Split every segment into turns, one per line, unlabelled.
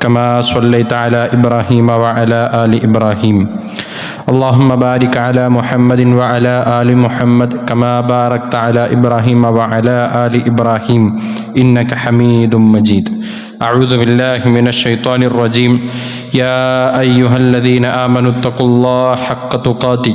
كما صليت على إبراهيم وعلى آل إبراهيم اللهم بارك على محمد وعلى آل محمد كما باركت على إبراهيم وعلى آل إبراهيم إنك حميد مجيد أعوذ بالله من الشيطان الرجيم يا أيها الذين آمنوا اتقوا الله حق تقاته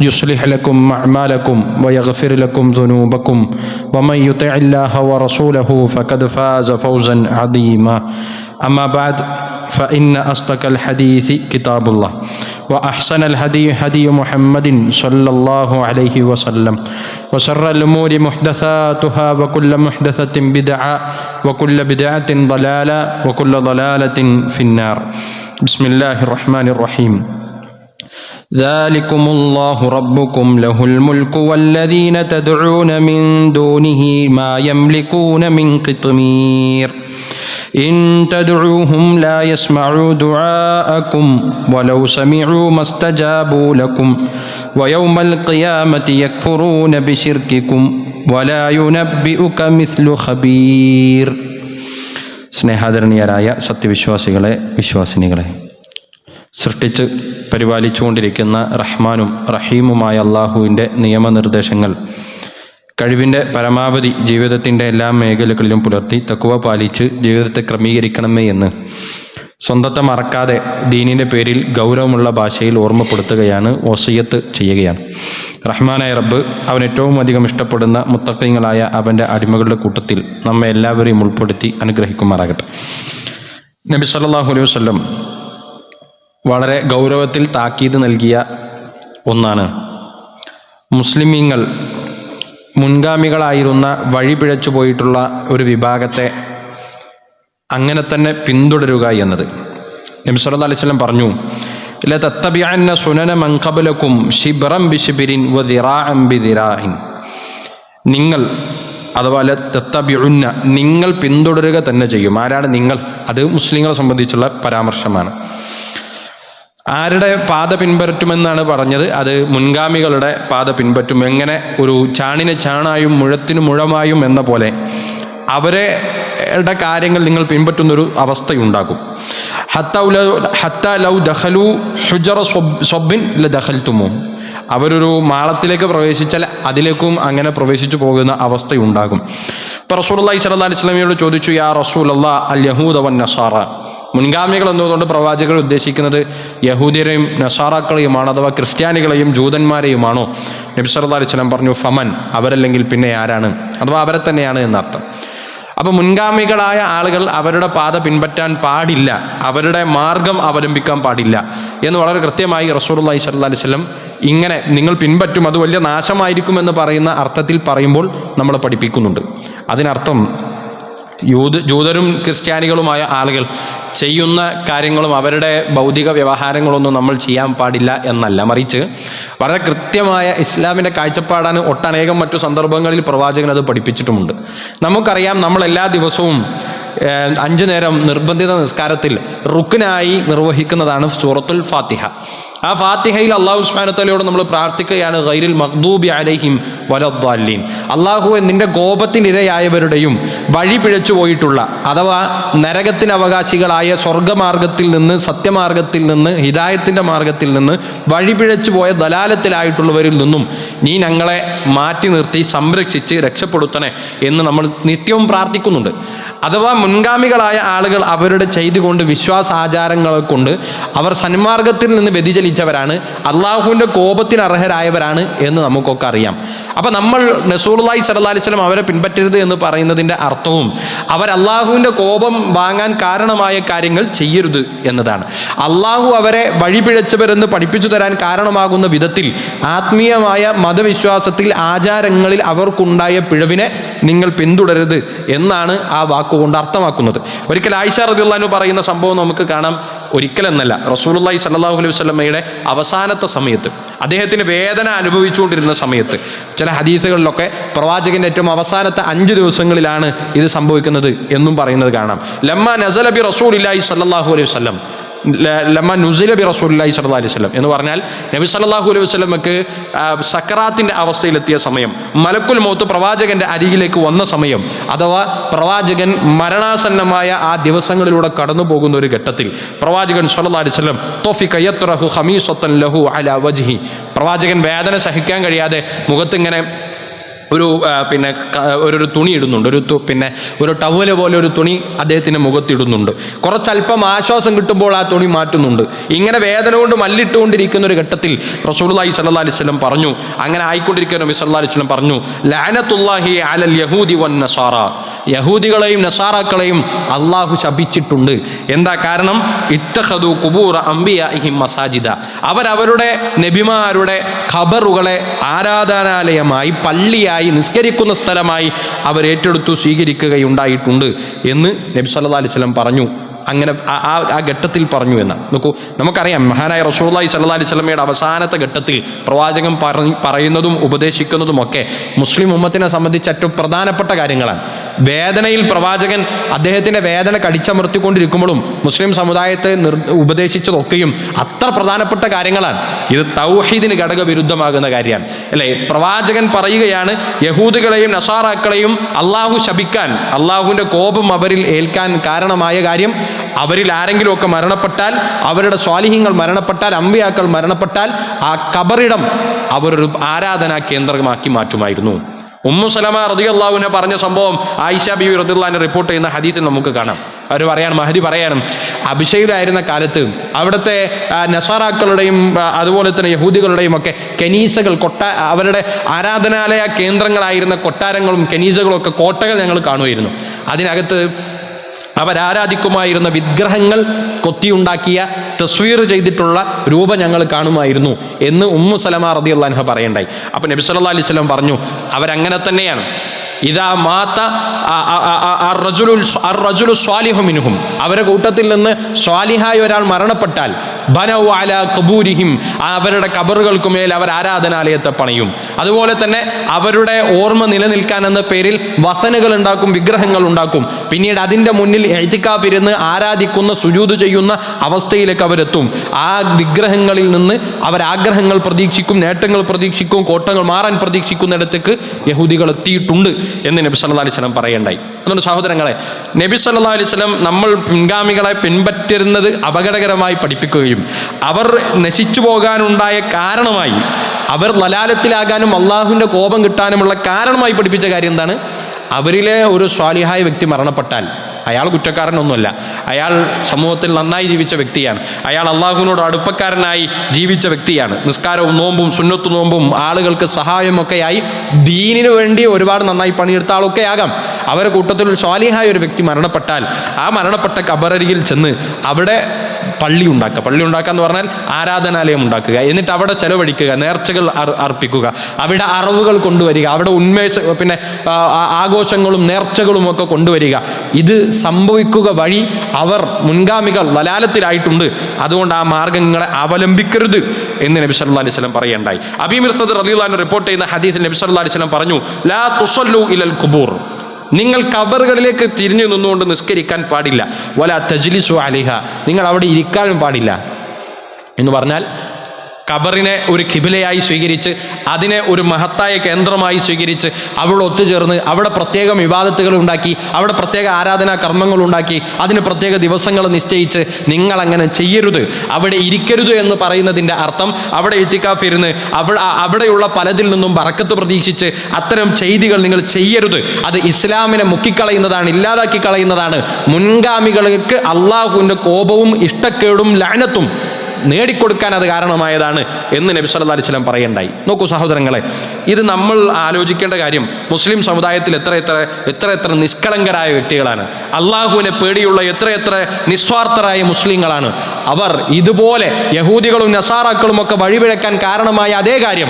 يصلح لكم أعمالكم ويغفر لكم ذنوبكم ومن يطع الله ورسوله فقد فاز فوزا عظيما. أما بعد فإن أصدق الحديث كتاب الله وأحسن الهدي هدي محمد صلى الله عليه وسلم وشر الأمور محدثاتها وكل محدثة بدعة وكل بدعة ضلالة وكل ضلالة في النار. بسم الله الرحمن الرحيم. ذلكم الله ربكم له الملك والذين تدعون من دونه ما يملكون من قطمير إن تدعوهم لا يسمعوا دعاءكم ولو سمعوا ما استجابوا لكم ويوم القيامة يكفرون بشرككم ولا ينبئك مثل خبير സ്നേഹാദരണീയരായ സത്യവിശ്വാസികളെ വിശ്വാസിനികളെ സൃഷ്ടിച്ച് പരിപാലിച്ചുകൊണ്ടിരിക്കുന്ന റഹ്മാനും റഹീമുമായ അള്ളാഹുവിന്റെ നിയമനിർദ്ദേശങ്ങൾ. കഴിവിന്റെ പരമാവധി ജീവിതത്തിന്റെ എല്ലാ മേഖലകളിലും പുലർത്തി തക്കുവ പാലിച്ച് ജീവിതത്തെ ക്രമീകരിക്കണമേ എന്ന്. സ്വന്തത്തെ മറക്കാതെ ദീനിന്റെ പേരിൽ ഗൗരവമുള്ള ഭാഷയിൽ ഓർമ്മപ്പെടുത്തുകയാണ് ഓസയ്യത്ത് ചെയ്യുകയാണ്. റഹ്മാനായ റബ്ബ് അവൻ ഏറ്റവും അധികം ഇഷ്ടപ്പെടുന്ന മുത്തക്കങ്ങളായ അവന്റെ അടിമകളുടെ കൂട്ടത്തിൽ നമ്മെ എല്ലാവരെയും ഉൾപ്പെടുത്തി അനുഗ്രഹിക്കുമാറാകട്ടെ. നബി സല്ലാഹു അലൈഹി വസല്ലം വളരെ ഗൗരവത്തിൽ താക്കീത് നൽകിയ ഒന്നാണ്. മുസ്ലിമീങ്ങൾ മുൻഗാമികളായിരുന്ന വഴി പിഴച്ചു പോയിട്ടുള്ള ഒരു വിഭാഗത്തെ അങ്ങനെ തന്നെ പിന്തുടരുക എന്നത്. നബി സല്ലല്ലാഹു അലൈഹി വസല്ലം പറഞ്ഞു ലതത്തബിഅന്ന സുനന വദിറാഅൻ ബിദിറാഹിൻ നിങ്ങൾ അഥവാ ലത്തബിഉന്ന നിങ്ങൾ പിന്തുടരുക തന്നെ ചെയ്യും. ആരാണ് നിങ്ങൾ? അത് മുസ്ലിങ്ങളെ സംബന്ധിച്ചുള്ള പരാമർശമാണ്. ആരുടെ പാത പിൻപറ്റുമെന്നാണ് പറഞ്ഞത്. അത് മുൻഗാമികളുടെ പാത പിൻപറ്റും. എങ്ങനെ ഒരു ചാണിന് ചാണായും മുഴത്തിന് മുഴമായും എന്ന പോലെ അവരുടെ കാര്യങ്ങൾ നിങ്ങൾ പിൻപറ്റുന്നൊരു അവസ്ഥയുണ്ടാകും. ഹത്ത ലൗ ദഹലു ഹുജറ സ്വബിൻ ദഹൽത്തുമോ അവരൊരു മാളത്തിലേക്ക് പ്രവേശിച്ചാൽ അതിലേക്കും അങ്ങനെ പ്രവേശിച്ചു പോകുന്ന അവസ്ഥയുണ്ടാകും. ഇപ്പൊ അള്ളഹി സല്ലാ അലൈഹി സ്വലമിയോട് ചോദിച്ചു യാ റസൂൽ അല്ലാ അൽ യഹൂദ വൻ നസാറ? മുൻഗാമികൾ എന്നതുകൊണ്ട് പ്രവാചകർ ഉദ്ദേശിക്കുന്നത് യഹൂദിയരെയും നസാറാക്കളെയുമാണ് അഥവാ ക്രിസ്ത്യാനികളെയും ജൂതന്മാരെയുമാണോ? നബി ചലം പറഞ്ഞു ഫമൻ. അവരല്ലെങ്കിൽ പിന്നെ ആരാണ്? അഥവാ അവരെ തന്നെയാണ് എന്നർത്ഥം. അപ്പൊ മുൻഗാമികളായ ആളുകൾ അവരുടെ പാത പിൻപറ്റാൻ പാടില്ല. അവരുടെ മാർഗം അവലംബിക്കാൻ പാടില്ല. എന്ന് വളരെ കൃത്യമായി സ്വല്ലല്ലാഹു അലൈഹി വസല്ലം ഇങ്ങനെ നിങ്ങൾ പിൻപറ്റും അത് വലിയ നാശമായിരിക്കും എന്ന് പറയുന്ന അർത്ഥത്തിൽ പറയുമ്പോൾ നമ്മളെ പഠിപ്പിക്കുന്നുണ്ട്. അതിനർത്ഥം യൂത് ജൂതരും ക്രിസ്ത്യാനികളുമായ ആളുകൾ ചെയ്യുന്ന കാര്യങ്ങളും അവരുടെ ഭൗതിക വ്യവഹാരങ്ങളൊന്നും നമ്മൾ ചെയ്യാൻ പാടില്ല എന്നല്ല. മറിച്ച് വളരെ കൃത്യമായ ഇസ്ലാമിന്റെ കാഴ്ചപ്പാടാണ് ഒട്ടനേകം മറ്റു സന്ദർഭങ്ങളിൽ പ്രവാചകൻ അത് പഠിപ്പിച്ചിട്ടുമുണ്ട്. നമുക്കറിയാം നമ്മൾ എല്ലാ ദിവസവും അഞ്ചു നേരം നിർബന്ധിത നിസ്കാരത്തിൽ റുക്കിനായി നിർവഹിക്കുന്നതാണ് സൂറത്തുൽ ഫാത്തിഹ. ആ ഫാത്തിഹയിൽ അള്ളാഹു ഉസ്മാനത്തലയോട് നമ്മൾ പ്രാർത്ഥിക്കുകയാണ് ഗൈരിൽ മഖ്ദൂബി അലൈഹിം വലദ്ദാലീൻ അള്ളാഹു നിന്റെ കോപത്തിനിരയായവരുടെയും വഴി പിഴച്ചു പോയിട്ടുള്ള അഥവാ നരകത്തിന് അവകാശികളായ സ്വർഗമാർഗത്തിൽ നിന്ന് സത്യമാർഗത്തിൽ നിന്ന് ഹിദായത്തിന്റെ മാർഗത്തിൽ നിന്ന് വഴി പിഴച്ചു പോയ ദലാലത്തിലായിട്ടുള്ളവരിൽ നിന്നും നീ ഞങ്ങളെ മാറ്റി നിർത്തി സംരക്ഷിച്ച് രക്ഷപ്പെടുത്തണേ എന്ന് നമ്മൾ നിത്യവും പ്രാർത്ഥിക്കുന്നുണ്ട്. അഥവാ മുൻഗാമികളായ ആളുകൾ അവരുടെ ചെയ്തുകൊണ്ട് വിശ്വാസാചാരങ്ങളെ കൊണ്ട് അവർ സന്മാർഗത്തിൽ നിന്ന് വ്യതിചലിച്ച് പഠിപ്പിച്ചവരാണ് അള്ളാഹുവിന്റെ കോപത്തിന് അർഹരായവരാണ് എന്ന് നമുക്കൊക്കെ അറിയാം. അപ്പം നമ്മൾ നസൂർലായി സല്ലാ അലിസ്ലം അവരെ പിൻപറ്റരുത് എന്ന് പറയുന്നതിന്റെ അർത്ഥവും അവർ അള്ളാഹുവിന്റെ കോപം വാങ്ങാൻ കാരണമായ കാര്യങ്ങൾ ചെയ്യരുത് എന്നതാണ്. അള്ളാഹു അവരെ വഴിപിഴച്ചവരെന്ന് പഠിപ്പിച്ചു തരാൻ കാരണമാകുന്ന വിധത്തിൽ ആത്മീയമായ മതവിശ്വാസത്തിൽ ആചാരങ്ങളിൽ അവർക്കുണ്ടായ പിഴവിനെ നിങ്ങൾ പിന്തുടരരുത് എന്നാണ് ആ വാക്കുകൊണ്ട് അർത്ഥമാക്കുന്നത്. ഒരിക്കൽ ആയിഷ റദിയുള്ളാനു പറയുന്ന സംഭവം നമുക്ക് കാണാം. ഒരിക്കലെന്നല്ല റസൂലുള്ളാഹി സല്ലാഹു അലൈഹി വസ്ലമയുടെ അവസാനത്തെ സമയത്ത് അദ്ദേഹത്തിന് വേദന അനുഭവിച്ചുകൊണ്ടിരുന്ന സമയത്ത് ചില ഹദീസുകളിലൊക്കെ പ്രവാചകന്റെ ഏറ്റവും അവസാനത്തെ അഞ്ച് ദിവസങ്ങളിലാണ് ഇത് സംഭവിക്കുന്നത് എന്നും പറയുന്നത് കാണാം. ലമ്മ നസലബി റസൂൽ ഇല്ലാഹി സല്ലാഹു അലൈഹി വസല്ലം. ല- ലമ്മ നുസില ബി റസൂലി സല്ലാ അലൈഹി സ്വലം എന്ന് പറഞ്ഞാൽ നബി സല്ലല്ലാഹു അലൈഹി വസ്ലമക്ക് സക്കറാത്തിന്റെ അവസ്ഥയിലെത്തിയ സമയം മലക്കുൽ മൗത്ത് പ്രവാചകന്റെ അരികിലേക്ക് വന്ന സമയം അഥവാ പ്രവാചകൻ മരണാസന്നമായ ആ ദിവസങ്ങളിലൂടെ കടന്നു പോകുന്ന ഒരു ഘട്ടത്തിൽ പ്രവാചകൻ സല്ലല്ലാഹു അലൈഹി വസല്ലം തോഫിക യത്രഹു ഖമീസത്തൻ ലഹു അല വജ്ഹി. പ്രവാചകൻ വേദന സഹിക്കാൻ കഴിയാതെ മുഖത്തിങ്ങനെ ഒരു പിന്നെ ഒരു തുണി ഇടുന്നുണ്ട്. ഒരു പിന്നെ ഒരു ടവൽ പോലെ ഒരു തുണി അദ്ദേഹത്തിന്റെ മുഖത്തിടുന്നുണ്ട് കുറച്ചല്പം ആശ്വാസം കിട്ടുമ്പോൾ ആ തുണി മാറ്റുന്നുണ്ട്. ഇങ്ങനെ വേദന കൊണ്ട് മല്ലിട്ടുകൊണ്ടിരിക്കുന്ന ഒരു ഘട്ടത്തിൽ റസൂലുള്ളാഹി സ്വല്ലല്ലാഹി അലൈഹി വസല്ലം പറഞ്ഞു. അങ്ങനെ ആയിക്കൊണ്ടിരിക്കുന്ന നബി സല്ലല്ലാഹി അലൈഹി പറഞ്ഞു ലഅനത്തുല്ലാഹി അലൽ യഹൂദി വൻ നസാറ. യഹൂദികളെയും നസാറാക്കളെയും അള്ളാഹു ശപിച്ചിട്ടുണ്ട്. എന്താ കാരണം? ഇത്തഹദു കുബൂർ അംബിയ ഇഹിം മസാജിദ. അവരവരുടെ നബിമാരുടെ ഖബറുകളെ ആരാധനാലയമായി പള്ളിയായി നിസ്കരിക്കുന്ന സ്ഥലമായി അവർ ഏറ്റെടുത്തു സ്വീകരിക്കുകയുണ്ടായിട്ടുണ്ട് എന്ന് നബി സല്ലല്ലാഹു അലൈഹി വസല്ലം പറഞ്ഞു. അങ്ങനെ ആ- ആ ഘട്ടത്തിൽ പറഞ്ഞു എന്ന്. നോക്കൂ നമുക്കറിയാം മഹാനായ റസൂള്ളി സല്ല അലൈഹി സ്വലമയുടെ അവസാനത്തെ ഘട്ടത്തിൽ പ്രവാചകൻ പറയുന്നതും ഉപദേശിക്കുന്നതുമൊക്കെ മുസ്ലിം ഉമ്മത്തിനെ സംബന്ധിച്ച് ഏറ്റവും പ്രധാനപ്പെട്ട കാര്യങ്ങളാണ്. വേദനയിൽ പ്രവാചകൻ അദ്ദേഹത്തിന്റെ വേദന കടിച്ചമർത്തിക്കൊണ്ടിരിക്കുമ്പോഴും മുസ്ലിം സമുദായത്തെ നിർ ഉപദേശിച്ചതൊക്കെയും അത്ര പ്രധാനപ്പെട്ട കാര്യങ്ങളാണ്. ഇത് തൗഹീദിന് ഘടകവിരുദ്ധമാകുന്ന കാര്യമാണ്. അല്ലേ? പ്രവാചകൻ പറയുകയാണ് യഹൂദികളെയും നസാറാക്കളെയും അള്ളാഹു ശപിക്കാൻ അള്ളാഹുവിന്റെ കോപം അവരിൽ ഏൽക്കാൻ കാരണമായ കാര്യം അവരിൽ ആരെങ്കിലുമൊക്കെ മരണപ്പെട്ടാൽ അവരുടെ സ്വാലിഹ്യങ്ങൾ മരണപ്പെട്ടാൽ അമ്പിയാക്കൾ മരണപ്പെട്ടാൽ ആ കബറിടം അവരൊരു ആരാധനാ കേന്ദ്രമാക്കി മാറ്റുമായിരുന്നു. ഉമ്മു സലമ റതിയല്ലാഹുവിനെ പറഞ്ഞ സംഭവം ആയിഷ ബി റദിള്ളാഹിനെ റിപ്പോർട്ട് ചെയ്യുന്ന ഹദീത്തിൽ നമുക്ക് കാണാം. അവർ പറയാണ് മഹദി പറയാനും അഭിഷേകായിരുന്ന കാലത്ത് അവിടുത്തെ നസാറാക്കളുടെയും അതുപോലെ തന്നെ യഹൂദികളുടെയും ഒക്കെ കെനീസകൾ കൊട്ട അവരുടെ ആരാധനാലയ കേന്ദ്രങ്ങളായിരുന്ന കൊട്ടാരങ്ങളും കെനീസകളും ഒക്കെ കോട്ടകൾ ഞങ്ങൾ കാണുമായിരുന്നു. അതിനകത്ത് അവരാരാധിക്കുമായിരുന്ന വിഗ്രഹങ്ങൾ കൊത്തിയുണ്ടാക്കിയ തസ്വീർ ചെയ്തിട്ടുള്ള രൂപം ഞങ്ങൾ കാണുമായിരുന്നു എന്ന് ഉമ്മു സലമ റതി അള്ളാൻഹ പറയണ്ടായി. അപ്പം നബി സല്ലാ അലൈഹി സ്വലം പറഞ്ഞു അവരങ്ങനെ തന്നെയാണ്. ഇതാ മാത്ത റജുലു സ്വാലിഹു മിൻഹും. അവരുടെ കൂട്ടത്തിൽ നിന്ന് സ്വാലിഹായ ഒരാൾ മരണപ്പെട്ടാൽ ബനൗ അല കബൂരിഹിം അവരുടെ കബറുകൾക്ക് മേൽ അവർ ആരാധനാലയത്തെ പണിയും. അതുപോലെ തന്നെ അവരുടെ ഓർമ്മ നിലനിൽക്കാൻ എന്ന പേരിൽ വസനുകൾ ഉണ്ടാക്കും വിഗ്രഹങ്ങൾ ഉണ്ടാക്കും. പിന്നീട് അതിന്റെ മുന്നിൽ എഴുത്തിക്കാപ്പിരുന്ന് ആരാധിക്കുന്ന സുജൂത് ചെയ്യുന്ന അവസ്ഥയിലേക്ക് അവരെത്തും. ആ വിഗ്രഹങ്ങളിൽ നിന്ന് അവർ ആഗ്രഹങ്ങൾ പ്രതീക്ഷിക്കും നേട്ടങ്ങൾ പ്രതീക്ഷിക്കും കോട്ടങ്ങൾ മാറാൻ പ്രതീക്ഷിക്കുന്നിടത്തേക്ക് യഹൂദികൾ എത്തിയിട്ടുണ്ട്. എന്ന് നബി സല്ലാ അലൈഹി സ്വലം പറയണ്ടായി. അതുകൊണ്ട് സഹോദരങ്ങളെ നബി സല്ലാ അലൈഹി സ്വലം നമ്മൾ പിൻഗാമികളെ പിൻപറ്റരുന്നത് അപകടകരമായി പഠിപ്പിക്കുകയും അവർ നശിച്ചു പോകാനുണ്ടായ കാരണമായി അവർ ലലാലത്തിലാകാനും അള്ളാഹുവിന്റെ കോപം കിട്ടാനുമുള്ള കാരണമായി പഠിപ്പിച്ച കാര്യം എന്താണ്? അവരിലെ ഒരു സ്വാലിഹായ വ്യക്തി മരണപ്പെട്ടാൽ അയാൾ കുറ്റക്കാരനൊന്നുമല്ല. അയാൾ സമൂഹത്തിൽ നന്നായി ജീവിച്ച വ്യക്തിയാണ്. അയാൾ അള്ളാഹുവിനോട് അടുപ്പക്കാരനായി ജീവിച്ച വ്യക്തിയാണ്. നിസ്കാരവും നോമ്പും സുന്നത്തു നോമ്പും ആളുകൾക്ക് സഹായമൊക്കെയായി ദീനിനു വേണ്ടി ഒരുപാട് നന്നായി പണിയെടുത്ത ആളൊക്കെ ആകാം. അവരുടെ കൂട്ടത്തിൽ സ്വാലിഹായ ഒരു വ്യക്തി മരണപ്പെട്ടാൽ ആ മരണപ്പെട്ട കബറരികിൽ ചെന്ന് അവിടെ പള്ളി ഉണ്ടാക്കുക. പള്ളി ഉണ്ടാക്കുക എന്ന് പറഞ്ഞാൽ ആരാധനാലയം ഉണ്ടാക്കുക. എന്നിട്ട് അവിടെ ചെലവഴിക്കുക നേർച്ചകൾ അർപ്പിക്കുക. അവിടെ അറിവുകൾ കൊണ്ടുവരിക അവിടെ ഉന്മേഷ പിന്നെ ആഘോഷങ്ങളും നേർച്ചകളും ഒക്കെ കൊണ്ടുവരിക. ഇത് സംഭവിക്കുക വഴി അവർ മുൻഗാമികൾ വലാലത്തിലായിട്ടുണ്ട്. അതുകൊണ്ട് ആ മാർഗങ്ങളെ അവലംബിക്കരുത് എന്ന് നബി അലൈഹി വസല്ലം പറയണ്ടായി. അബീമിർസദ് റളിയല്ലാഹു റിപ്പോർട്ട് ചെയ്യുന്ന ഹദീസ് നബി അലൈഹി സ്വലം പറഞ്ഞു ലാ തുസല്ലു ഇലൽ ഖുബൂർ. നിങ്ങൾ കബറുകളിലേക്ക് തിരിഞ്ഞു നിന്നുകൊണ്ട് നിസ്കരിക്കാൻ പാടില്ല. വല തജ്ലിസു അലിഹ. നിങ്ങൾ അവിടെ ഇരിക്കാനും പാടില്ല. എന്ന് പറഞ്ഞാൽ കബറിനെ ഒരു കിബിലയായി സ്വീകരിച്ച് അതിനെ ഒരു മഹത്തായ കേന്ദ്രമായി സ്വീകരിച്ച് അവിടെ ഒത്തുചേർന്ന് അവിടെ പ്രത്യേകം വിവാദത്തുകൾ ഉണ്ടാക്കി അവിടെ പ്രത്യേക ആരാധനാ കർമ്മങ്ങൾ ഉണ്ടാക്കി അതിന് പ്രത്യേക ദിവസങ്ങൾ നിശ്ചയിച്ച് നിങ്ങൾ അങ്ങനെ ചെയ്യരുത് അവിടെ ഇരിക്കരുത് എന്ന് പറയുന്നതിന്റെ അർത്ഥം അവിടെ എത്തിക്കാഫിരുന്ന് അവിടെ അവിടെയുള്ള പലതിൽ നിന്നും വറക്കത്ത് പ്രതീക്ഷിച്ച് അത്തരം ചെയ്തികൾ നിങ്ങൾ ചെയ്യരുത് അത് ഇസ്ലാമിനെ മുക്കിക്കളയുന്നതാണ് ഇല്ലാതാക്കി കളയുന്നതാണ്. മുൻഗാമികൾക്ക് അള്ളാഹുവിന്റെ കോപവും ഇഷ്ടക്കേടും ലഅനത്തും നേടിക്കൊടുക്കാൻ അത് കാരണമായതാണ് എന്ന് നബി സല്ലാ അലൈഹി വസല്ലം പറയണ്ടായി. നോക്കൂ സഹോദരങ്ങളെ ഇത് നമ്മൾ ആലോചിക്കേണ്ട കാര്യം മുസ്ലിം സമുദായത്തിൽ എത്ര എത്ര എത്ര എത്ര നിഷ്കളങ്കരായ വ്യക്തികളാണ്. അള്ളാഹുവിനെ പേടിയുള്ള എത്ര എത്ര നിസ്വാർത്ഥരായ മുസ്ലിങ്ങളാണ്. അവർ ഇതുപോലെ യഹൂദികളും നസാറാക്കളും ഒക്കെ വഴിപിഴക്കാൻ കാരണമായ അതേ കാര്യം.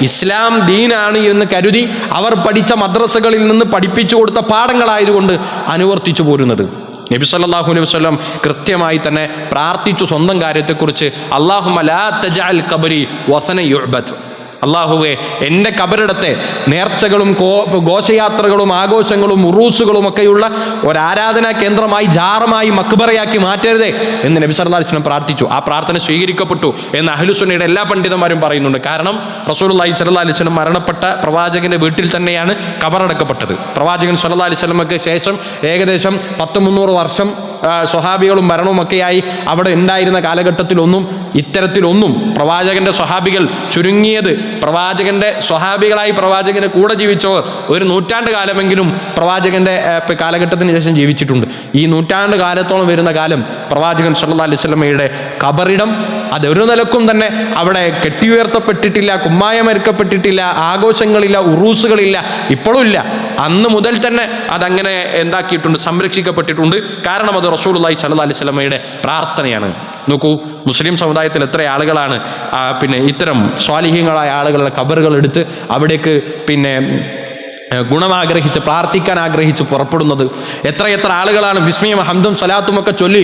ഇസ്ലാം ദീനാണ് എന്ന് കരുതി അവർ പഠിച്ച മദ്രസകളിൽ നിന്ന് പഠിപ്പിച്ചു കൊടുത്ത പാഠങ്ങളായതുകൊണ്ട് അനുവർത്തിച്ചു പോരുന്നത്. നബി സല്ലാഹു അലൈഹി വസ്ലം കൃത്യമായി തന്നെ പ്രാർത്ഥിച്ചു സ്വന്തം കാര്യത്തെക്കുറിച്ച് അള്ളാഹു മലാ തജാൽ കബരി വസന യുഅബദ്. അള്ളാഹുവെ എന്റെ കബറിടത്തെ നേർച്ചകളും ഘോഷയാത്രകളും ആഘോഷങ്ങളും ഉറൂസുകളും ഒക്കെയുള്ള ഒരു ആരാധനാ കേന്ദ്രമായി ജാറമായി മക്ബറയാക്കി മാറ്റരുതേ എന്ന് നബി വസല്ലം പ്രാർത്ഥിച്ചു. ആ പ്രാർത്ഥന സ്വീകരിക്കപ്പെട്ടു എന്ന് അഹ്ലുസുന്നയുടെ എല്ലാ പണ്ഡിതന്മാരും പറയുന്നുണ്ട്. കാരണം റസൂലുള്ളാഹി സ്വല്ലല്ലാഹു അലൈഹി വസല്ലം മരണപ്പെട്ട പ്രവാചകന്റെ വീട്ടിൽ തന്നെയാണ് കബറടക്കപ്പെട്ടത്. പ്രവാചകൻ സല്ലാ അലൈഹി വസല്ലമക്ക് ശേഷം ഏകദേശം പത്ത് മുന്നൂറ് വർഷം സ്വഹാബികളും മരണവും ഒക്കെയായി അവിടെ ഉണ്ടായിരുന്ന കാലഘട്ടത്തിലൊന്നും ഇത്തരത്തിലൊന്നും പ്രവാചകന്റെ സ്വഹാബികൾ ചുരുങ്ങിയത് പ്രവാചകന്റെ സ്വഹാബികളായി പ്രവാചകന്റെ കൂടെ ജീവിച്ചവർ ഒരു നൂറ്റാണ്ട് കാലമെങ്കിലും പ്രവാചകന്റെ കാലഘട്ടത്തിന് ശേഷം ജീവിച്ചിട്ടുണ്ട്. ഈ നൂറ്റാണ്ട് കാലത്തോളം വരുന്ന കാലം പ്രവാചകൻ സല്ലാ അലൈഹി വസല്ലമയുടെ കബറിടം അതൊരു നിലക്കും തന്നെ അവിടെ കെട്ടിയുയർത്തപ്പെട്ടിട്ടില്ല കുമ്മായമരുക്കപ്പെട്ടിട്ടില്ല ആഘോഷങ്ങളില്ല ഉറൂസുകളില്ല ഇപ്പോഴും ഇല്ല. അന്ന് മുതൽ തന്നെ അതങ്ങനെ എന്താക്കിയിട്ടുണ്ട് സംരക്ഷിക്കപ്പെട്ടിട്ടുണ്ട്. കാരണം അത് റസൂലുള്ളാഹി സ്വല്ലല്ലാഹി അലൈഹി സ്വലമയുടെ പ്രാർത്ഥനയാണ്. നോക്കൂ മുസ്ലിം സമുദായത്തിൽ എത്ര ആളുകളാണ് പിന്നെ ഇത്തരം സ്വാലിഹ്യങ്ങളായ ആളുകളുടെ കബറുകൾ എടുത്ത് അവിടേക്ക് പിന്നെ ഗുണം ആഗ്രഹിച്ച് പ്രാർത്ഥിക്കാൻ ആഗ്രഹിച്ച് പുറപ്പെടുന്നത്. എത്ര എത്ര ആളുകളാണ് വിസ്മയം ഹംദും സലാത്തും ഒക്കെ ചൊല്ലി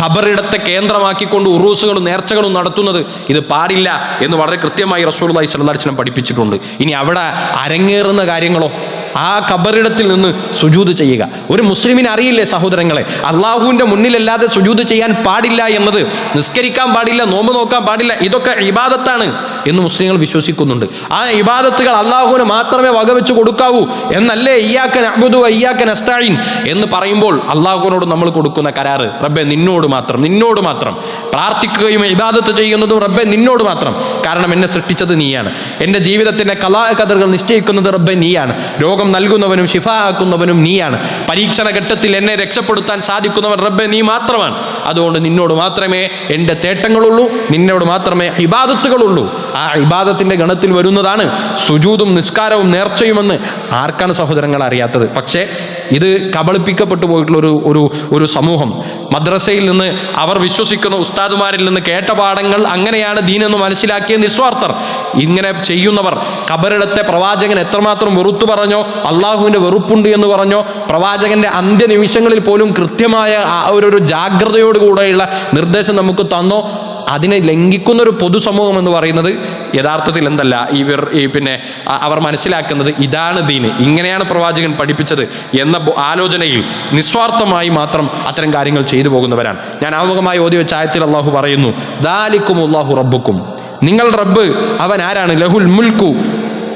ഖബറിടത്തെ കേന്ദ്രമാക്കിക്കൊണ്ട് ഉറൂസുകളും നേർച്ചകളും നടത്തുന്നത്. ഇത് പാടില്ല എന്ന് വളരെ കൃത്യമായി റസൂൽ അലൈഹി സ്വലം പഠിപ്പിച്ചിട്ടുണ്ട്. ഇനി അവിടെ അരങ്ങേറുന്ന കാര്യങ്ങളോ ആ കബറിടത്തിൽ നിന്ന് സുജൂത് ചെയ്യുക. ഒരു മുസ്ലിമിന് അറിയില്ലേ സഹോദരങ്ങളെ? അള്ളാഹുവിന്റെ മുന്നിലല്ലാതെ സുജൂത് ചെയ്യാൻ പാടില്ല എന്നത് നിസ്കരിക്കാൻ പാടില്ല നോമ്പ് നോക്കാൻ പാടില്ല ഇതൊക്കെ ഇബാദത്താണ് എന്ന് മുസ്ലിങ്ങൾ വിശ്വസിക്കുന്നുണ്ട്. ആ ഇബാദത്തുകൾ അള്ളാഹുവിന് മാത്രമേ വകവെച്ച് കൊടുക്കാവൂ എന്നല്ലേ അയ്യാക്കൻ അബുദു അയ്യാക്കൻ അസ്താഴിൻ എന്ന് പറയുമ്പോൾ അള്ളാഹുവിനോട് നമ്മൾ കൊടുക്കുന്ന കരാറ്. റബ്ബെ നിന്നോട് മാത്രം നിന്നോട് മാത്രം. പ്രാർത്ഥിക്കുകയും ഇബാദത്ത് ചെയ്യുന്നതും റബ്ബെ നിന്നോട് മാത്രം. കാരണം എന്നെ സൃഷ്ടിച്ചത് നീയാണ്. എന്റെ ജീവിതത്തിന്റെ കലാകഥകൾ നിശ്ചയിക്കുന്നത് റബ്ബെ നീയാണ്. രോഗം നൽകുന്നവനും ശിഫാക്കുന്നവനും നീയാണ്. പരീക്ഷണ ഘട്ടത്തിൽ എന്നെ രക്ഷപ്പെടുത്താൻ സാധിക്കുന്നവൻ റബ്ബെ നീ മാത്രമാണ്. അതുകൊണ്ട് നിന്നോട് മാത്രമേ എന്റെ തേട്ടങ്ങളുള്ളൂ നിന്നോട് മാത്രമേ ഇബാദത്തുകളുള്ളൂ. ആ ഇബാദത്തിന്റെ ഗണത്തിൽ വരുന്നതാണ് സുജൂതും നിസ്കാരവും നേർച്ചയുമെന്ന് ആർക്കാണ് സഹോദരങ്ങൾ അറിയാത്തത് പക്ഷേ ഇത് കബളിപ്പിക്കപ്പെട്ടു പോയിട്ടുള്ള ഒരു ഒരു ഒരു സമൂഹം. മദ്രസയിൽ നിന്ന് അവർ വിശ്വസിക്കുന്ന ഉസ്താദുമാരിൽ നിന്ന് കേട്ട പാഠങ്ങൾ അങ്ങനെയാണ് ദീനെന്ന് മനസ്സിലാക്കിയ നിസ്വാർത്ഥർ. ഇങ്ങനെ ചെയ്യുന്നവർ. കബറിടത്തെ പ്രവാചകൻ എത്രമാത്രം വെറുത്തു പറഞ്ഞോ അള്ളാഹുവിന്റെ വെറുപ്പുണ്ട് എന്ന് പറഞ്ഞോ പ്രവാചകന്റെ അന്ത്യനിമിഷങ്ങളിൽ പോലും കൃത്യമായ ഒരു ഒരു ജാഗ്രതയോടുകൂടെയുള്ള നിർദ്ദേശം നമുക്ക് തന്നോ അതിനെ ലംഘിക്കുന്ന ഒരു പൊതുസമൂഹം എന്ന് പറയുന്നത് യഥാർത്ഥത്തിൽ എന്തല്ല ഇവർ ഈ പിന്നെ അവർ മനസ്സിലാക്കുന്നത് ഇതാണ് ദീന് ഇങ്ങനെയാണ് പ്രവാചകൻ പഠിപ്പിച്ചത് എന്ന ആലോചനയിൽ നിസ്വാർത്ഥമായി മാത്രം അത്തരം കാര്യങ്ങൾ ചെയ്തു പോകുന്നവരാണ്. ഞാൻ ആമുഖമായി ഓതി വെച്ച ആയത്തിൽ അള്ളാഹു പറയുന്നു ദാലിക്കും അള്ളാഹു റബ്ബുക്കും. നിങ്ങൾ റബ്ബ് അവൻ ആരാണ്? ലഹുൽ മുൽക്കു.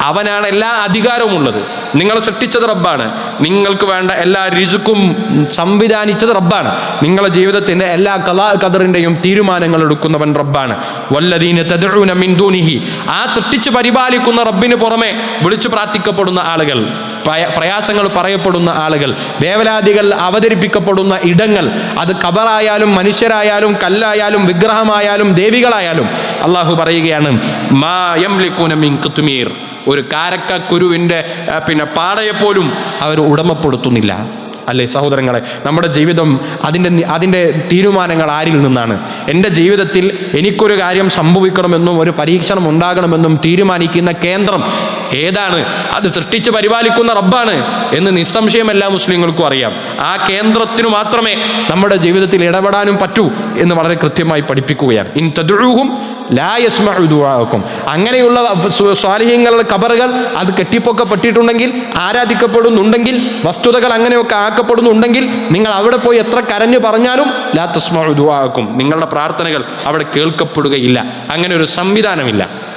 അവനാണ് എല്ലാ അധികാരവും ഉള്ളത് നിങ്ങൾ സൃഷ്ടിച്ചത് റബ്ബാണ്. നിങ്ങൾക്ക് വേണ്ട എല്ലാ രുചുക്കും സംവിധാനിച്ചത് റബ്ബാണ്. നിങ്ങളുടെ ജീവിതത്തിന്റെ എല്ലാ കലാ കദറിന്റെയും തീരുമാനങ്ങൾ എടുക്കുന്നവൻ റബ്ബാണ്. ദൂനിഹി. ആ സൃഷ്ടിച്ച് പരിപാലിക്കുന്ന റബ്ബിന് പുറമെ വിളിച്ചു പ്രാർത്ഥിക്കപ്പെടുന്ന ആളുകൾ. പ്രയാസങ്ങൾ പറയപ്പെടുന്ന ആളുകൾ വേവലാദികൾ അവതരിപ്പിക്കപ്പെടുന്ന ഇടങ്ങൾ അത് കബറായാലും മനുഷ്യരായാലും കല്ലായാലും വിഗ്രഹമായാലും ദേവികളായാലും. അള്ളാഹു പറയുകയാണ് മാ യംലികൂന മിൻ ഖിത്മീർ. ഒരു കാരക്ക കുരുവിന്റെ ആ, പിന്നെ പാടയെപ്പോലും അവർ ഉടമപ്പെടുത്തുന്നില്ല. അല്ലേ സഹോദരങ്ങളെ നമ്മുടെ ജീവിതം അതിന്റെ അതിന്റെ തീരുമാനങ്ങൾ ആരിൽ നിന്നാണ്? എന്റെ ജീവിതത്തിൽ എനിക്കൊരു കാര്യം സംഭവിക്കണമെന്നും ഒരു പരീക്ഷണം ഉണ്ടാകണമെന്നും തീരുമാനിക്കുന്ന കേന്ദ്രം ഏതാണ്? അത് സൃഷ്ടിച്ച് പരിപാലിക്കുന്ന റബ്ബാണ് എന്ന് നിസ്സംശയം എല്ലാ മുസ്ലിങ്ങൾക്കും അറിയാം. ആ കേന്ദ്രത്തിനു മാത്രമേ നമ്മുടെ ജീവിതത്തിൽ ഇടപെടാനും പറ്റൂ എന്ന് വളരെ കൃത്യമായി പഠിപ്പിക്കുകയാണ്. ഇൻ തദ്ഉഹും ലാ യസ്മഉ ദുആഅക്കും. അങ്ങനെയുള്ള സ്വ- സ്വാലിഹ്യങ്ങളുടെ കബറുകൾ അത് കെട്ടിപ്പൊക്കപ്പെട്ടിട്ടുണ്ടെങ്കിൽ ആരാധിക്കപ്പെടുന്നുണ്ടെങ്കിൽ വസ്തുതകൾ അങ്ങനെയൊക്കെ ആക്കപ്പെടുന്നുണ്ടെങ്കിൽ നിങ്ങൾ അവിടെ പോയി എത്ര കരഞ്ഞു പറഞ്ഞാലും ലാ തസ്മഉ ദുആഅക്കും. നിങ്ങളുടെ പ്രാർത്ഥനകൾ അവിടെ കേൾക്കപ്പെടുകയില്ല. അങ്ങനെ ഒരു സംവിധാനമില്ല.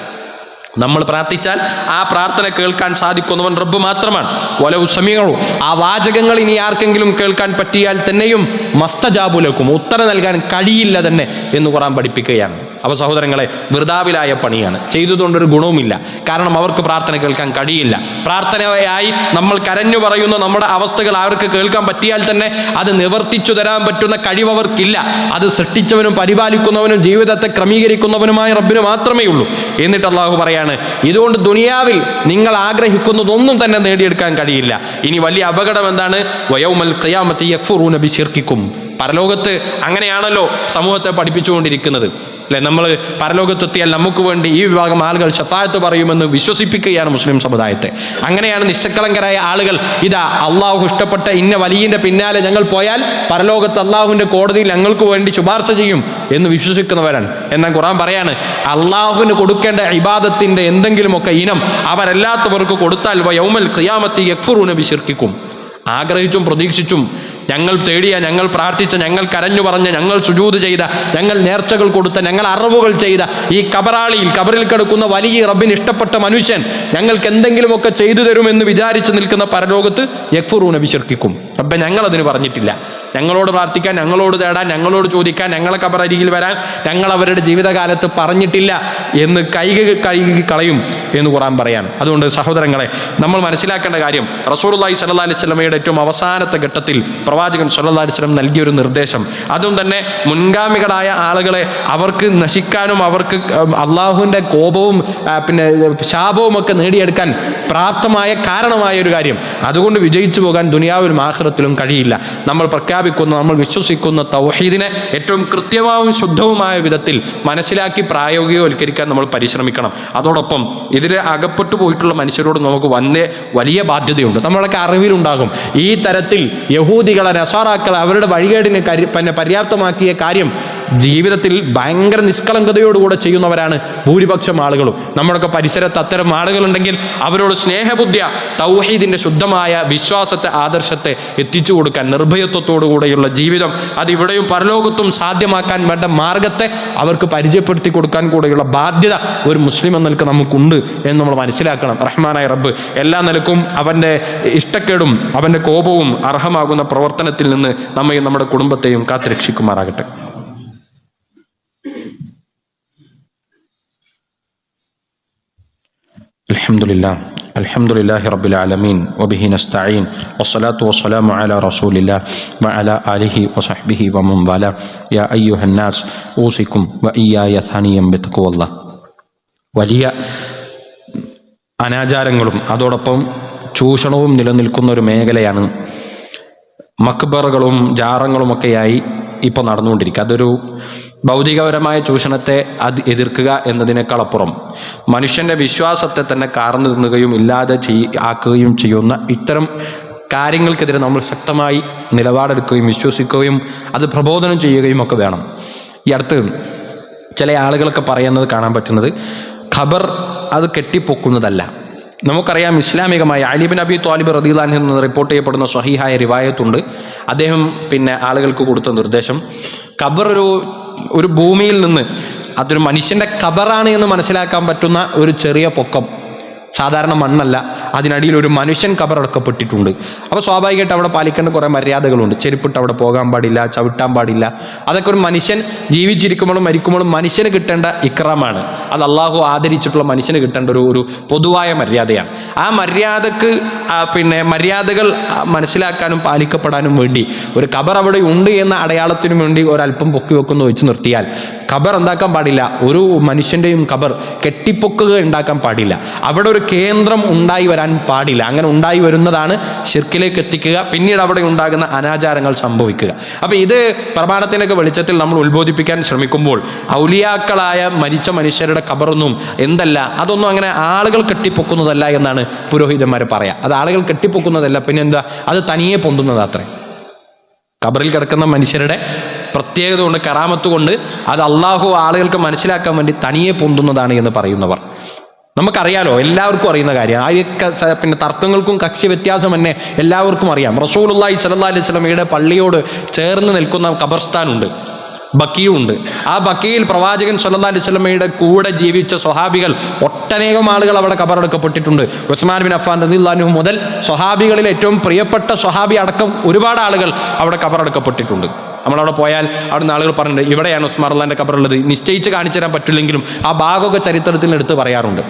നമ്മൾ പ്രാർത്ഥിച്ചാൽ ആ പ്രാർത്ഥന കേൾക്കാൻ സാധിക്കുന്നവൻ റബ്ബ് മാത്രമാണ്. വലവ് സമീകളോ ആ വാചകങ്ങൾ ഇനി ആർക്കെങ്കിലും കേൾക്കാൻ പറ്റിയാൽ തന്നെയും മസ്തജാബുലക്കും ഉത്തരം നൽകാൻ കഴിയില്ല തന്നെ എന്ന് ഖുറാൻ പഠിപ്പിക്കുകയാണ്. അപ്പോൾ സഹോദരങ്ങളെ വൃതാവിലായ പണിയാണ്. ചെയ്തതുകൊണ്ടൊരു ഗുണവുമില്ല. കാരണം അവർക്ക് പ്രാർത്ഥന കേൾക്കാൻ കഴിയില്ല. പ്രാർത്ഥനയായി നമ്മൾ കരഞ്ഞു പറയുന്ന നമ്മുടെ അവസ്ഥകൾ അവർക്ക് കേൾക്കാൻ പറ്റിയാൽ തന്നെ അത് നിവർത്തിച്ചു തരാൻ പറ്റുന്ന കഴിവ് അവർക്കില്ല അത് സൃഷ്ടിച്ചവനും പരിപാലിക്കുന്നവനും ജീവിതത്തെ ക്രമീകരിക്കുന്നവനുമായ റബ്ബിന് മാത്രമേ ഉള്ളൂ. എന്നിട്ട് അള്ളാഹു പറയാണ് ഇതുകൊണ്ട് ദുനിയാവിൽ നിങ്ങൾ ആഗ്രഹിക്കുന്നതൊന്നും തന്നെ നേടിയെടുക്കാൻ കഴിയില്ല. ഇനി വലിയ അപകടം എന്താണ്? വയോമൽ ഖിയാമത്തി യക്ഫുറൂനബി ബിശിർക്കിക്കും പരലോകത്ത് അങ്ങനെയാണല്ലോ സമൂഹത്തെ പഠിപ്പിച്ചുകൊണ്ടിരിക്കുന്നത്. അല്ലെ? നമ്മൾ പരലോകത്തെത്തിയാൽ നമുക്ക് വേണ്ടി ഈ വിഭാഗം ആളുകൾ ശത്തായത്ത് പറയുമെന്ന് വിശ്വസിപ്പിക്കുകയാണ് മുസ്ലിം സമുദായത്തെ. അങ്ങനെയാണ് നിസ്സക്കളങ്കരായ ആളുകൾ ഇതാ അള്ളാഹു ഇഷ്ടപ്പെട്ട ഇന്ന വലിയന്റെ പിന്നാലെ ഞങ്ങൾ പോയാൽ പരലോകത്ത് അള്ളാഹുവിന്റെ കോടതിയിൽ ഞങ്ങൾക്ക് വേണ്ടി ശുപാർശ ചെയ്യും എന്ന് വിശ്വസിക്കുന്നവരാണ്. എന്നാൽ ഖുറാൻ പറയാണ് അള്ളാഹുവിന് കൊടുക്കേണ്ട ഇബാദത്തിന്റെ എന്തെങ്കിലുമൊക്കെ ഇനം അവരല്ലാത്തവർക്ക് കൊടുത്താൽ യൗമൽ ഖിയാമത്തി യക്ഫുറൂന വിശിർക്കിക്കും ആഗ്രഹിച്ചും പ്രതീക്ഷിച്ചും ഞങ്ങൾ തേടിയ ഞങ്ങൾ പ്രാർത്ഥിച്ച ഞങ്ങൾ കരഞ്ഞു പറഞ്ഞ ഞങ്ങൾ സുജൂത് ചെയ്ത ഞങ്ങൾ നേർച്ചകൾ കൊടുത്ത ഞങ്ങൾ അറിവുകൾ ചെയ്ത ഈ കബറാളിയിൽ കബറിൽ കിടക്കുന്ന വലിയ റബ്ബിന് ഇഷ്ടപ്പെട്ട മനുഷ്യൻ ഞങ്ങൾക്ക് എന്തെങ്കിലുമൊക്കെ ചെയ്തു തരുമെന്ന് വിചാരിച്ച് നിൽക്കുന്ന പരലോകത്ത് നബി വിശർക്കിക്കും റബ്ബെ ഞങ്ങൾ അതിന് പറഞ്ഞിട്ടില്ല. ഞങ്ങളോട് പ്രാർത്ഥിക്കാൻ ഞങ്ങളോട് തേടാൻ ഞങ്ങളോട് ചോദിക്കാൻ ഞങ്ങളെ കബറരികിൽ വരാൻ ഞങ്ങൾ അവരുടെ ജീവിതകാലത്ത് പറഞ്ഞിട്ടില്ല എന്ന് കൈകി കഴുകി കളയും എന്ന് ഖുറാൻ പറയാൻ അതുകൊണ്ട് സഹോദരങ്ങളെ നമ്മൾ മനസ്സിലാക്കേണ്ട കാര്യം റസൂർല്ലാഹി സല്ലാ അലൈഹി സ്വലമയുടെ ഏറ്റവും അവസാനത്തെ ഘട്ടത്തിൽ പ്രവാചകൻ സല്ലാ അലൈഹി സ്വലം നൽകിയ ഒരു നിർദ്ദേശം. അതും തന്നെ മുൻഗാമികളായ ആളുകളെ അവർക്ക് നശിക്കാനും അവർക്ക് അള്ളാഹുവിന്റെ കോപവും പിന്നെ ശാപവും ഒക്കെ നേടിയെടുക്കാൻ പ്രാപ്തമായ കാരണമായ ഒരു കാര്യം. അതുകൊണ്ട് വിജയിച്ചു പോകാൻ ദുനിയാവിലും ആഹ്റത്തിലും കഴിയില്ല. നമ്മൾ പ്രഖ്യാപിക്കുന്ന നമ്മൾ വിശ്വസിക്കുന്ന തൗഹീദിനെ ഏറ്റവും കൃത്യമാവും ശുദ്ധവുമായ വിധത്തിൽ മനസ്സിലാക്കി പ്രായോഗികവൽക്കരിക്കാൻ നമ്മൾ പരിശ്രമിക്കണം. അതോടൊപ്പം ഇതിൽ അകപ്പെട്ടു പോയിട്ടുള്ള മനുഷ്യരോട് നമുക്ക് വന്നേ വലിയ ബാധ്യതയുണ്ട്. നമ്മളൊക്കെ അറിവിലുണ്ടാകും. ഈ തരത്തിൽ യഹൂദികളെ നസാറാക്കളെ അവരുടെ വഴികേടിന് കരി പിന്നെ പര്യാപ്തമാക്കിയ കാര്യം ജീവിതത്തിൽ ഭയങ്കര നിഷ്കളങ്കതയോടുകൂടെ ചെയ്യുന്നവരാണ് ഭൂരിപക്ഷം ആളുകളും. നമ്മളൊക്കെ പരിസരത്ത് അത്തരം ആളുകളുണ്ടെങ്കിൽ അവരോട് സ്നേഹബുദ്ധിയ തൗഹീദിന്റെ ശുദ്ധമായ വിശ്വാസത്തെ ആദർശത്തെ എത്തിച്ചു കൊടുക്കാൻ നിർഭയത്വത്തോടുകൂടെയുള്ള ജീവിതം അതിവിടെയും പരലോകത്തും സാധ്യമാക്കാൻ വേണ്ട മാർഗത്തെ അവർക്ക് പരിചയപ്പെടുത്തി കൊടുക്കാൻ കൂടെയുള്ള ബാധ്യത ഒരു മുസ്ലിം എന്ന നിലയ്ക്ക് നമുക്കുണ്ട് എന്ന് നമ്മൾ മനസ്സിലാക്കണം. റഹ്മാനായ റബ്ബ് എല്ലാ നിലക്കും അവന്റെ ഇഷ്ടക്കേടും അവന്റെ കോപവും അർഹമാകുന്ന പ്രവർത്തനത്തിൽ നിന്ന് നമ്മയും നമ്മുടെ കുടുംബത്തെയും കാത്തുരക്ഷിക്കുമാറാകട്ടെ. الحمد لله الحمد لله رب العالمين وبه نستعين والصلاة والسلام على رسول الله وعلى آله وصحبه ومن والاه يا أيها الناس أوصيكم وإياي ثانيا بتقوى الله വലിയ അനാചാരങ്ങളും അതോടൊപ്പം ചൂഷണവും നിലനിൽക്കുന്ന ഒരു മേഖലയാണ് മക്ബറുകളും ജാറങ്ങളുമൊക്കെയായി ഇപ്പോൾ നടന്നുകൊണ്ടിരിക്കുക അതൊരു ഭൗതികപരമായ ചൂഷണത്തെ അത് എതിർക്കുക എന്നതിനേക്കാളപ്പുറം മനുഷ്യന്റെ വിശ്വാസത്തെ തന്നെ കാർന്നു തിന്നുകയും ഇല്ലാതെ ചെയ് ആക്കുകയും ചെയ്യുന്ന ഇത്തരം കാര്യങ്ങൾക്കെതിരെ നമ്മൾ ശക്തമായി നിലപാടെടുക്കുകയും വിശ്വസിക്കുകയും അത് പ്രബോധനം ചെയ്യുകയും ഒക്കെ വേണം. ഈ അടുത്ത് ചില ആളുകളൊക്കെ പറയുന്നത് കാണാൻ പറ്റുന്നത് ഖബർ അത് കെട്ടിപ്പൊക്കുന്നതല്ല. നമുക്കറിയാം ഇസ്ലാമികമായി അലിബിൻ അബി ത്വാലിബ് റദീലാൻ എന്ന് റിപ്പോർട്ട് ചെയ്യപ്പെടുന്ന സ്വഹീഹായ റിവായത്തുണ്ട്. അദ്ദേഹം പിന്നെ ആളുകൾക്ക് കൊടുത്ത നിർദ്ദേശം ഖബർ ഒരു ഒരു ഭൂമിയിൽ നിന്ന് അതൊരു മനുഷ്യന്റെ ഖബറാണ് എന്ന് മനസ്സിലാക്കാൻ പറ്റുന്ന ഒരു ചെറിയ പൊക്കം. സാധാരണ മണ്ണല്ല. അതിനടിയിൽ ഒരു മനുഷ്യൻ കബറടക്കപ്പെട്ടിട്ടുണ്ട് അപ്പോൾ സ്വാഭാവികമായിട്ട് അവിടെ പാലിക്കേണ്ട കുറേ മര്യാദകളുണ്ട്. ചെരുപ്പിട്ട് അവിടെ പോകാൻ പാടില്ല ചവിട്ടാൻ പാടില്ല. അതൊക്കെ ഒരു മനുഷ്യൻ ജീവിച്ചിരിക്കുമ്പോഴും മരിക്കുമ്പോഴും മനുഷ്യന് കിട്ടേണ്ട ഇക്രമാണ്. അത് അള്ളാഹു ആദരിച്ചിട്ടുള്ള മനുഷ്യന് കിട്ടേണ്ട ഒരു ഒരു പൊതുവായ മര്യാദയാണ്. ആ മര്യാദയ്ക്ക് പിന്നെ മര്യാദകൾ മനസ്സിലാക്കാനും പാലിക്കപ്പെടാനും വേണ്ടി ഒരു കബർ അവിടെ ഉണ്ട് എന്ന അടയാളത്തിനു വേണ്ടി ഒരല്പം പൊക്കി വെക്കുന്നു വെച്ച് നിർത്തിയാൽ കബർ എന്താക്കാൻ പാടില്ല. ഒരു മനുഷ്യന്റെയും കബർ കെട്ടിപ്പൊക്കുക ഉണ്ടാക്കാൻ പാടില്ല. അവിടെ ഒരു കേന്ദ്രം ഉണ്ടായി വരാൻ പാടില്ല. അങ്ങനെ ഉണ്ടായി വരുന്നതാണ് ശിർക്കിലേക്ക് എത്തിക്കുക പിന്നീട് അവിടെ ഉണ്ടാകുന്ന അനാചാരങ്ങൾ സംഭവിക്കുക. അപ്പോൾ ഇത് പ്രമാണത്തിനൊക്കെ വെളിച്ചത്തിൽ നമ്മൾ ഉത്ബോധിപ്പിക്കാൻ ശ്രമിക്കുമ്പോൾ ഔലിയാക്കളായ മരിച്ച മനുഷ്യരുടെ കബറൊന്നും എന്തല്ല അതൊന്നും അങ്ങനെ ആളുകൾ കെട്ടിപ്പൊക്കുന്നതല്ല എന്നാണ് പുരോഹിതന്മാർ പറയാം. അത് ആളുകൾ കെട്ടിപ്പൊക്കുന്നതല്ല പിന്നെ എന്താ അത് തനിയെ പൊന്തുന്നത് അത്രേ. കബറിൽ കിടക്കുന്ന മനുഷ്യരുടെ പ്രത്യേകത കൊണ്ട് കറാമത്ത് കൊണ്ട് അത് അള്ളാഹു ആളുകൾക്ക് മനസ്സിലാക്കാൻ വേണ്ടി തനിയെ പൊന്തുന്നതാണ് എന്ന് പറയുന്നവർ. നമുക്കറിയാലോ എല്ലാവർക്കും അറിയുന്ന കാര്യം. സ- പിന്നെ തർക്കങ്ങൾക്കും കക്ഷി വ്യത്യാസം തന്നെ എല്ലാവർക്കും അറിയാം. റസൂലുള്ളാഹി സ്വല്ലല്ലാഹി അലൈഹി സ്വലമയുടെ പള്ളിയോട് ചേർന്ന് നിൽക്കുന്ന ഖബർസ്ഥാനുണ്ട്. ബക്കിയുണ്ട് ആ ബക്കിയിൽ പ്രവാചകൻ സല്ല അലൈഹി സ്വലമയുടെ കൂടെ ജീവിച്ച സ്വഹാബികൾ ഒട്ടനേകം ആളുകൾ അവിടെ കബറടക്കപ്പെട്ടിട്ടുണ്ട് ഉസ്മാൻ ബിൻ അഫാൻ റളിയല്ലാഹു മുതൽ സ്വഹാബികളിൽ ഏറ്റവും പ്രിയപ്പെട്ട സ്വഹാബി അടക്കം ഒരുപാട് ആളുകൾ അവിടെ കബറടക്കപ്പെട്ടിട്ടുണ്ട് നമ്മളവിടെ പോയാൽ അവിടുന്ന് ആളുകൾ പറഞ്ഞിട്ടുണ്ട് ഇവിടെയാണ് ഉസ്മാർ അള്ളാന്റെ ഖബറുള്ളത് നിശ്ചയിച്ച് കാണിച്ചു തരാൻ പറ്റില്ലെങ്കിലും ആ ഭാഗമൊക്കെ ചരിത്രത്തിൽ എടുത്ത് പറയാറുണ്ട്.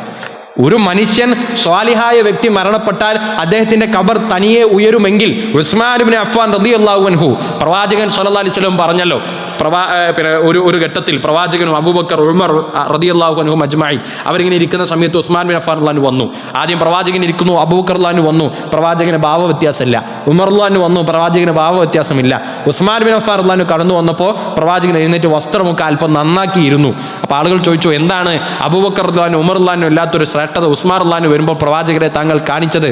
ഒരു മനുഷ്യൻ സ്വാലിഹായ വ്യക്തി മരണപ്പെട്ടാൽ അദ്ദേഹത്തിന്റെ കബർ തനിയെ ഉയരുമെങ്കിൽ ഉസ്മാനുബിൻ അഫ്വാൻ റതി അൻഹു പ്രവാചകൻ സല്ലാ അലൈഹി വസല്ലം പറഞ്ഞല്ലോ പ്രവാ പിന്നെ ഒരു ഒരു ഘട്ടത്തിൽ പ്രവാചകനും അബൂബക്കർ ഉമർ റതി അള്ളാഹു അജ്മായി അവരിങ്ങനെ ഇരിക്കുന്ന സമയത്ത് ഉസ്മാൻ ബിൻ അഫാൻ അള്ളഹാൻ വന്നു. ആദ്യം പ്രവാചകൻ ഇരിക്കുന്നു അബൂബക്കർ അള്ളഹാൻ വന്നു. പ്രവാചകന് ഭാവ വ്യത്യാസമില്ല. ഉമർ അള്ളഹാൻ വന്നു പ്രവാചകന് ഭാവ വ്യത്യാസമില്ല. ഉസ്മാൻ ബിൻ അഫാൻ അള്ളഹാൻ കടന്നു വന്നപ്പോൾ പ്രവാചകൻ എഴുന്നേറ്റ് വസ്ത്രമൊക്കെ അല്പം നന്നാക്കിയിരുന്നു. അപ്പോൾ ആളുകൾ ചോദിച്ചു എന്താണ് അബൂബക്കർ അള്ളഹാനും ഉമർ അള്ളഹാനും ഇല്ലാത്തൊരു ശ്രേഷ്ഠത ഉസ്മാൻ അള്ളഹാനും വരുമ്പോൾ പ്രവാചകരെ താങ്കൾ കാണിച്ചത്?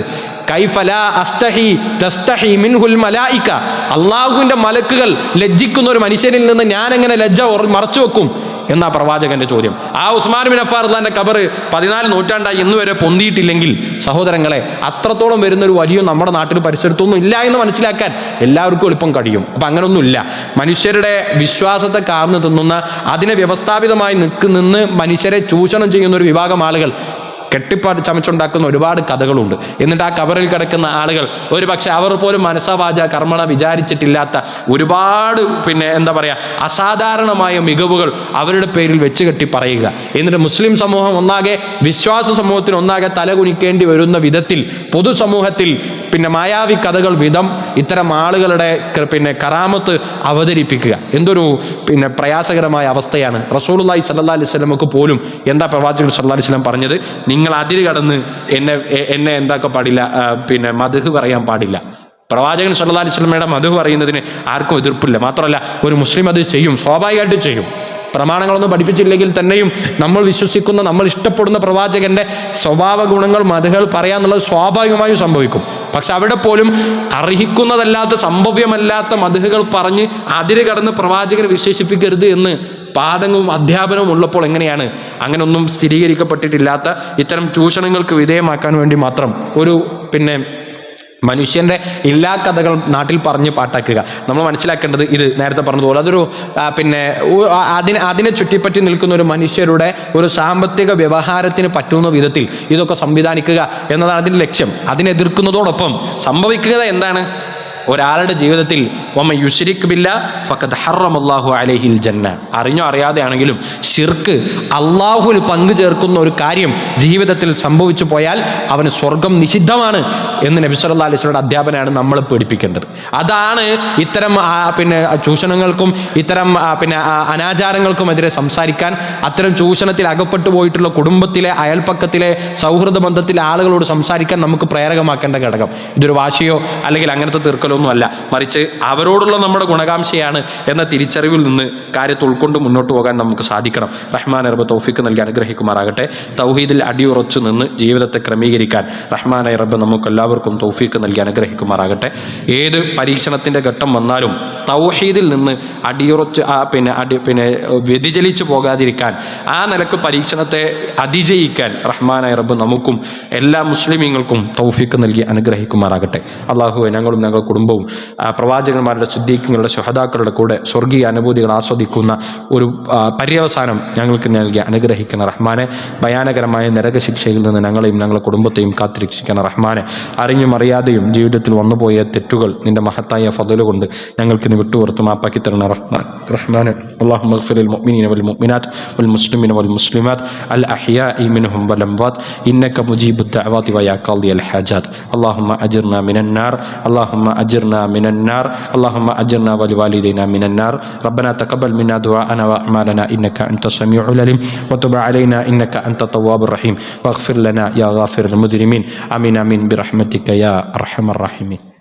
അള്ളാഹുവിന്റെ മലക്കുകൾ ലജ്ജിക്കുന്ന ഒരു മനുഷ്യനിൽ നിന്ന് ഞാൻ എങ്ങനെ ലജ്ജ മറച്ചു വെക്കും എന്നാ പ്രവാചകന്റെ ചോദ്യം. ആ ഉസ്മാൻ ബിൻ അഫാർ അള്ളാന്റെ കബറ് പതിനാല് നൂറ്റാണ്ടായി ഇന്ന് വരെ പൊന്തിയിട്ടില്ലെങ്കിൽ സഹോദരങ്ങളെ അത്രത്തോളം വരുന്ന ഒരു വലിയ നമ്മുടെ നാട്ടിൽ പരിസരത്തൊന്നും ഇല്ല എന്ന് മനസ്സിലാക്കാൻ എല്ലാവർക്കും എളുപ്പം കഴിയും. അപ്പൊ അങ്ങനൊന്നുമില്ല. മനുഷ്യരുടെ വിശ്വാസത്തെ കാർന്നു തിന്നുന്ന അതിനെ വ്യവസ്ഥാപിതമായി നിൽക്ക് നിന്ന് മനുഷ്യരെ ചൂഷണം ചെയ്യുന്ന ഒരു വിഭാഗം ആളുകൾ കെട്ടിപ്പാട് ചമച്ചുണ്ടാക്കുന്ന ഒരുപാട് കഥകളുണ്ട്. എന്നിട്ട് ആ കവറിൽ കിടക്കുന്ന ആളുകൾ ഒരു പക്ഷെ അവർ പോലും മനസ്സവാച കർമ്മണ വിചാരിച്ചിട്ടില്ലാത്ത ഒരുപാട് പിന്നെ എന്താ പറയുക അസാധാരണമായ മികവുകൾ അവരുടെ പേരിൽ വെച്ച് കെട്ടി പറയുക. എന്നിട്ട് മുസ്ലിം സമൂഹം ഒന്നാകെ വിശ്വാസ സമൂഹത്തിന് ഒന്നാകെ തലകുനിക്കേണ്ടി വരുന്ന വിധത്തിൽ പൊതുസമൂഹത്തിൽ പിന്നെ മായാവി കഥകൾ വിധം ഇത്തരം ആളുകളുടെ പിന്നെ കറാമത്ത് അവതരിപ്പിക്കുക. എന്തൊരു പിന്നെ പ്രയാസകരമായ അവസ്ഥയാണ്. റസൂലുള്ളാഹി സല്ലാ അലൈഹി വസല്ലമക്ക് പോലും എന്താ പ്രവാചകൻ സല്ലാ അലൈഹി സ്വലം പറഞ്ഞത്? നിങ്ങൾ അതിര് കടന്ന് എന്നെ എന്നെ എന്താക്ക പാടില്ല പിന്നെ മധുഹ് പറയാൻ പാടില്ല. പ്രവാചകൻ സല്ലാ അലിസ്ലമയുടെ മധുഹ് മധു പറയുന്നതിന് ആർക്കും എതിർപ്പില്ല. മാത്രമല്ല ഒരു മുസ്ലിം അത് ചെയ്യും സ്വാഭാവികമായിട്ടും ചെയ്യും. പ്രമാണങ്ങളൊന്നും പഠിപ്പിച്ചില്ലെങ്കിൽ തന്നെയും നമ്മൾ വിശ്വസിക്കുന്ന നമ്മൾ ഇഷ്ടപ്പെടുന്ന പ്രവാചകന്റെ സ്വഭാവ ഗുണങ്ങൾ മതകൾ പറയാന്നുള്ളത് സ്വാഭാവികമായും സംഭവിക്കും. പക്ഷെ അവിടെ പോലും അർഹിക്കുന്നതല്ലാത്ത സംഭവ്യമല്ലാത്ത മതകൾ പറഞ്ഞ് അതിര് കടന്ന് പ്രവാചകനെ വിശേഷിപ്പിക്കരുത് എന്ന് പാഠങ്ങളും അധ്യാപനവും ഉള്ളപ്പോൾ എങ്ങനെയാണ്? അങ്ങനെയൊന്നും സ്ഥിരീകരിക്കപ്പെട്ടിട്ടില്ലാത്ത ഇത്തരം ചൂഷണങ്ങൾക്ക് വിധേയമാക്കാൻ വേണ്ടി മാത്രം ഒരു പിന്നെ മനുഷ്യന്റെ എല്ലാ കഥകൾ നാട്ടിൽ പറഞ്ഞ് പാട്ടാക്കുക. നമ്മൾ മനസ്സിലാക്കേണ്ടത് ഇത് നേരത്തെ പറഞ്ഞതുപോലെ അതൊരു പിന്നെ അതിനെ അതിനെ ചുറ്റിപ്പറ്റി നിൽക്കുന്ന ഒരു മനുഷ്യരുടെ ഒരു സാമ്പത്തിക വ്യവഹാരത്തിന് പറ്റുന്ന വിധത്തിൽ ഇതൊക്കെ സംവിധാനിക്കുക എന്നതാണ് അതിന്റെ ലക്ഷ്യം. അതിനെതിർക്കുന്നതോടൊപ്പം സംഭവിക്കുക എന്താണ്? ഒരാളുടെ ജീവിതത്തിൽ ഒമ്മ യുഷിരിക് ബില്ല ഫക്കത്ത് ഹറമല്ലാഹു അലഹിൽ ജന്ന. അറിഞ്ഞോ അറിയാതെയാണെങ്കിലും ഷിർക്ക് അള്ളാഹുൽ പങ്കു ചേർക്കുന്ന ഒരു കാര്യം ജീവിതത്തിൽ സംഭവിച്ചു പോയാൽ അവന് സ്വർഗം നിഷിദ്ധമാണ് എന്ന് നബി സല്ലല്ലാഹു അലൈഹി വസല്ലമയുടെ അധ്യാപനമാണ് നമ്മൾ പേടിപ്പിക്കേണ്ടത്. അതാണ് ഇത്തരം പിന്നെ ചൂഷണങ്ങൾക്കും ഇത്തരം പിന്നെ അനാചാരങ്ങൾക്കുമെതിരെ സംസാരിക്കാൻ അത്തരം ചൂഷണത്തിൽ അകപ്പെട്ടു പോയിട്ടുള്ള കുടുംബത്തിലെ അയൽപ്പക്കത്തിലെ സൗഹൃദ ബന്ധത്തിലെ ആളുകളോട് സംസാരിക്കാൻ നമുക്ക് പ്രേരകമാക്കേണ്ട ഘടകം. ഇതൊരു വാശിയോ അല്ലെങ്കിൽ അങ്ങനത്തെ തീർക്കലോ അല്ല മറിച്ച് അവരോടുള്ള നമ്മുടെ ഗുണകാംക്ഷയാണ് എന്ന തിരിച്ചറിവിൽ നിന്ന് കാര്യത്തെ ഉൾക്കൊണ്ട് മുന്നോട്ട് പോകാൻ നമുക്ക് സാധിക്കണം. റഹ്മാൻ റബ്ബ് തൗഫിക്ക് നൽകി അനുഗ്രഹിക്കുമാറാകട്ടെ. തൗഹീദിൽ അടിയുറച്ചു നിന്ന് ജീവിതത്തെ ക്രമീകരിക്കാൻ റഹ്മാൻ റബ്ബ് നമുക്ക് എല്ലാവർക്കും തൗഫീക്ക് നൽകി അനുഗ്രഹിക്കുമാറാകട്ടെ. ഏത് പരീക്ഷണത്തിന്റെ ഘട്ടം വന്നാലും തൗഹീദിൽ നിന്ന് അടിയുറച്ച് ആ പിന്നെ അടി പിന്നെ വ്യതിചലിച്ചു പോകാതിരിക്കാൻ ആ നിലയ്ക്ക് പരീക്ഷണത്തെ അതിജയിക്കാൻ റഹ്മാനായ റബ്ബ് നമുക്കും എല്ലാ മുസ്ലിമീങ്ങൾക്കും തൗഫീക്ക് നൽകി അനുഗ്രഹിക്കുമാറാകട്ടെ. അള്ളാഹുവെ ഞങ്ങളും ഞങ്ങളുടെ കുടുംബവും കുടുംബവും പ്രവാചകന്മാരുടെ ശുദ്ധീഖങ്ങളുടെ ശുഹദാക്കളുടെ കൂടെ സ്വർഗീയ അനുഭൂതികൾ ആസ്വദിക്കുന്ന ഒരു പര്യവസാനം ഞങ്ങൾക്ക് നൽകി. അനുഗ്രഹിക്കണ റഹ്മാനെ ഭയാനകരമായ നരകശിക്ഷയിൽ നിന്ന് ഞങ്ങളെയും ഞങ്ങളുടെ കുടുംബത്തെയും കാത്തിരക്ഷിക്കണ റഹ്മാനെ അറിഞ്ഞും അറിയാതെയും ജീവിതത്തിൽ വന്നുപോയ തെറ്റുകൾ നിന്റെ മഹത്തായ ഫതലുകൊണ്ട് ഞങ്ങൾക്ക് ഇന്ന് വിട്ടുപുറത്ത് മാപ്പാക്കി തരണ റഹ്മാൻ. റഹ്മാൻ അള്ളാഹു മഖ്ഫിൽ മുഅ്മിനീന വൽ മുഅ്മിനാത്ത് വൽ വൽ മുസ്ലിമാത്ത് അൽ മിൻഹും വൽ ഇന്നക أجرنا من النار. اللهم أجرنا ولوالدينا من النار. ربنا تقبل منا دعاءنا وأعمالنا. إنك أنت السميع العليم. وتب علينا. إنك أنت التواب الرحيم. واغفر لنا يا غافر المجرمين. آمين آمين. برحمتك يا أرحم الراحمين.